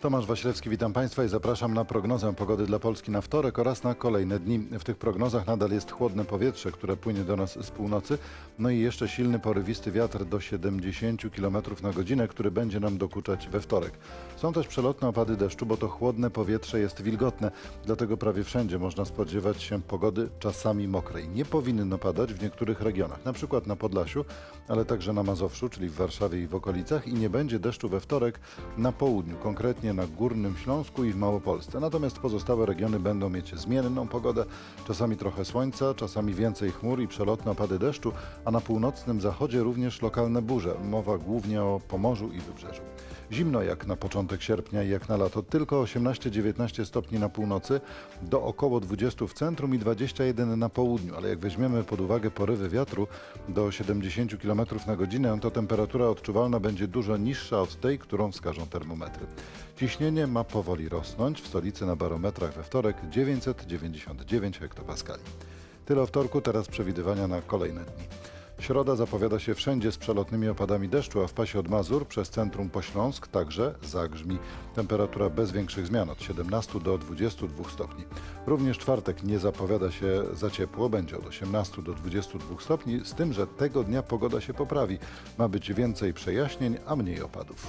Tomasz Waślewski, witam Państwa i zapraszam na prognozę pogody dla Polski na wtorek oraz na kolejne dni. W tych prognozach nadal jest chłodne powietrze, które płynie do nas z północy, no i jeszcze silny, porywisty wiatr do 70 km na godzinę, który będzie nam dokuczać we wtorek. Są też przelotne opady deszczu, bo to chłodne powietrze jest wilgotne, dlatego prawie wszędzie można spodziewać się pogody czasami mokrej. Nie powinno padać w niektórych regionach, na przykład na Podlasiu, ale także na Mazowszu, czyli w Warszawie i w okolicach i nie będzie deszczu we wtorek na południu, konkretnie na Górnym Śląsku i w Małopolsce. Natomiast pozostałe regiony będą mieć zmienną pogodę, czasami trochę słońca, czasami więcej chmur i przelotne opady deszczu, a na północnym zachodzie również lokalne burze. Mowa głównie o Pomorzu i Wybrzeżu. Zimno jak na początek sierpnia i jak na lato, tylko 18-19 stopni na północy, do około 20 w centrum i 21 na południu, ale jak weźmiemy pod uwagę porywy wiatru do 70 km na godzinę, to temperatura odczuwalna będzie dużo niższa od tej, którą wskażą termometry. Ciśnienie ma powoli rosnąć, w stolicy na barometrach we wtorek 999 hektopaskali. Tyle o wtorku, teraz przewidywania na kolejne dni. Środa zapowiada się wszędzie z przelotnymi opadami deszczu, a w pasie od Mazur przez centrum po Śląsk także zagrzmi. Temperatura bez większych zmian od 17 do 22 stopni. Również czwartek nie zapowiada się za ciepło, będzie od 18 do 22 stopni, z tym, że tego dnia pogoda się poprawi. Ma być więcej przejaśnień, a mniej opadów.